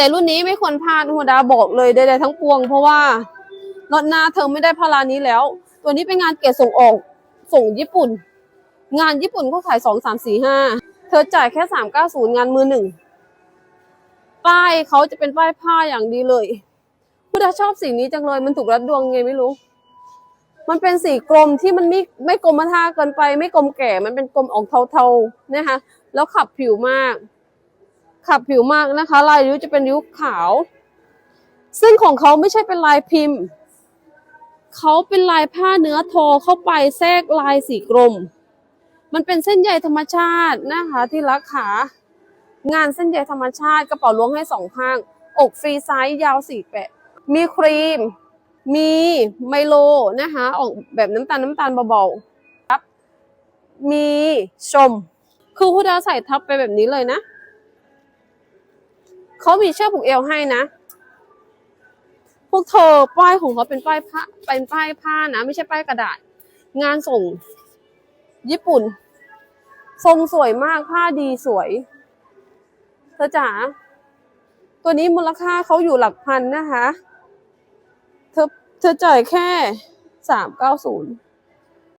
แต่รุ่นนี้ไม่ควรพลาดหัวดาบอกเลยใดๆทั้งปวง เพราะว่ารถหน้าเธอไม่ได้พารานี้แล้ว ตัวนี้เป็นงานเกรดส่งออกส่งญี่ปุ่น งานญี่ปุ่นเขาขายสองสามสี่ห้าเธอจ่ายแค่สามเก้าศูนย์งานมือหนึ่งป้ายเขาจะเป็นป้ายผ้าอย่างดีเลยผู้ดาชอบสีนี้จังเลยมันถูกรัดดวงไงไม่รู้ มันเป็นสีกลมที่มันไม่ไม่กลมมาท่าเกินไป ไม่กลมแก่ มันเป็นกลมออกเทาๆนะคะแล้วขับผิวมาก ขับผิวมากนะคะ ลายริ้วจะเป็นริ้วขาว ซึ่งของเขาไม่ใช่เป็นลายพิมพ์ เขาเป็นลายผ้าเนื้อโทเข้าไปแทรกลายสีกลมมันเป็นเส้นใยธรรมชาตินะคะที่รักขางานเส้นใยธรรมชาติกระเป๋าล้วงให้สองข้าง อกฟรีไซส์ยาวสี่แปดมีครีม มีไมโลนะคะออกแบบน้ำตาลน้ำตาลเบาๆครับ มีชม คือคุณดาใส่ทับไปแบบนี้เลยนะ เขามีเชือกผูกเอวให้นะ พวกเธอป้ายของเขาเป็นป้ายผ้าเป็นป้ายผ้านะ ไม่ใช่ป้ายกระดาษ งานส่ง ญี่ปุ่น ทรงสวยมากผ้าดีสวย เธอจ๋าตัวนี้มูลค่าเขาอยู่หลักพันนะคะ เธอเธอจ่ายแค่สามเก้าศูนย์